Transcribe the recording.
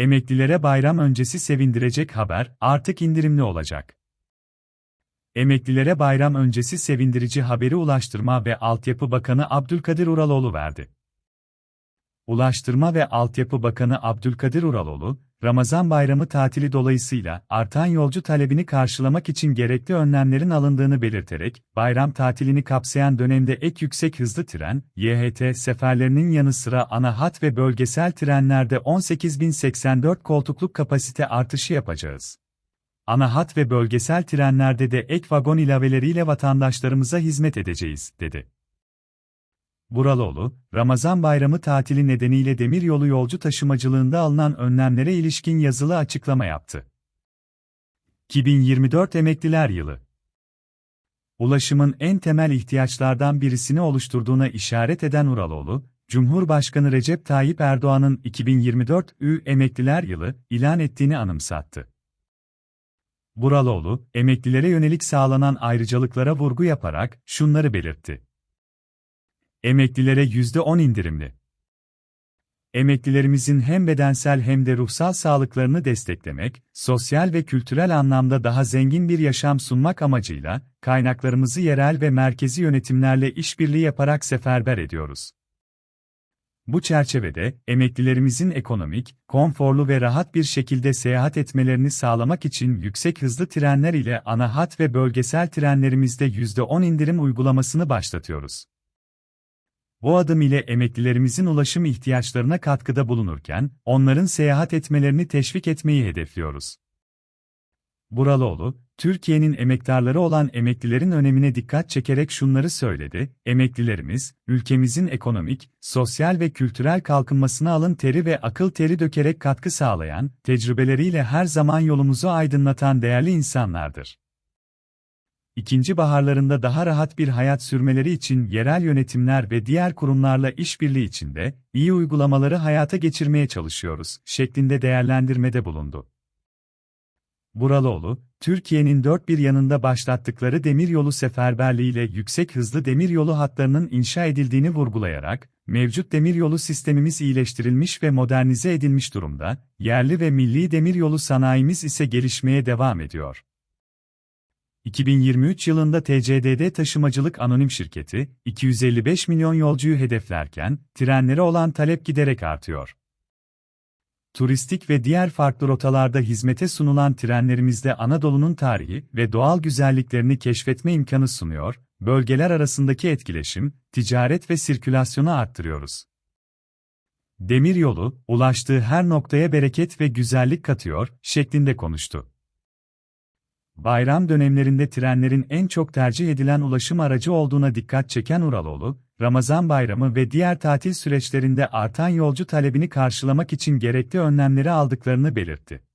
Emeklilere bayram öncesi sevindirecek haber, artık indirimli olacak. Emeklilere bayram öncesi sevindirici haberi Ulaştırma ve Altyapı Bakanı Abdülkadir Uraloğlu verdi. Ulaştırma ve Altyapı Bakanı Abdülkadir Uraloğlu, Ramazan bayramı tatili dolayısıyla artan yolcu talebini karşılamak için gerekli önlemlerin alındığını belirterek, bayram tatilini kapsayan dönemde ek yüksek hızlı tren, YHT seferlerinin yanı sıra ana hat ve bölgesel trenlerde 18.084 koltukluk kapasite artışı yapacağız. Ana hat ve bölgesel trenlerde de ek vagon ilaveleriyle vatandaşlarımıza hizmet edeceğiz, dedi. Buraloğlu, Ramazan bayramı tatili nedeniyle demiryolu yolcu taşımacılığında alınan önlemlere ilişkin yazılı açıklama yaptı. 2024 Emekliler Yılı Ulaşımın en temel ihtiyaçlardan birisini oluşturduğuna işaret eden Uraloğlu, Cumhurbaşkanı Recep Tayyip Erdoğan'ın 2024 Ü Emekliler Yılı ilan ettiğini anımsattı. Buraloğlu, emeklilere yönelik sağlanan ayrıcalıklara vurgu yaparak şunları belirtti. Emeklilere %10 indirimli. Emeklilerimizin hem bedensel hem de ruhsal sağlıklarını desteklemek, sosyal ve kültürel anlamda daha zengin bir yaşam sunmak amacıyla, kaynaklarımızı yerel ve merkezi yönetimlerle işbirliği yaparak seferber ediyoruz. Bu çerçevede, emeklilerimizin ekonomik, konforlu ve rahat bir şekilde seyahat etmelerini sağlamak için yüksek hızlı trenler ile ana hat ve bölgesel trenlerimizde %10 indirim uygulamasını başlatıyoruz. Bu adım ile emeklilerimizin ulaşım ihtiyaçlarına katkıda bulunurken, onların seyahat etmelerini teşvik etmeyi hedefliyoruz. Buraloğlu, Türkiye'nin emektarları olan emeklilerin önemine dikkat çekerek şunları söyledi, emeklilerimiz, ülkemizin ekonomik, sosyal ve kültürel kalkınmasına alın teri ve akıl teri dökerek katkı sağlayan, tecrübeleriyle her zaman yolumuzu aydınlatan değerli insanlardır ikinci baharlarında daha rahat bir hayat sürmeleri için yerel yönetimler ve diğer kurumlarla işbirliği içinde iyi uygulamaları hayata geçirmeye çalışıyoruz şeklinde değerlendirmede bulundu. Buraloğlu, Türkiye'nin dört bir yanında başlattıkları demiryolu seferberliğiyle yüksek hızlı demiryolu hatlarının inşa edildiğini vurgulayarak, mevcut demiryolu sistemimiz iyileştirilmiş ve modernize edilmiş durumda, yerli ve milli demiryolu sanayimiz ise gelişmeye devam ediyor. 2023 yılında TCDD Taşımacılık Anonim Şirketi, 255 milyon yolcuyu hedeflerken, trenlere olan talep giderek artıyor. Turistik ve diğer farklı rotalarda hizmete sunulan trenlerimizde Anadolu'nun tarihi ve doğal güzelliklerini keşfetme imkanı sunuyor, bölgeler arasındaki etkileşim, ticaret ve sirkülasyonu arttırıyoruz. Demiryolu, ulaştığı her noktaya bereket ve güzellik katıyor, şeklinde konuştu. Bayram dönemlerinde trenlerin en çok tercih edilen ulaşım aracı olduğuna dikkat çeken Uraloğlu, Ramazan bayramı ve diğer tatil süreçlerinde artan yolcu talebini karşılamak için gerekli önlemleri aldıklarını belirtti.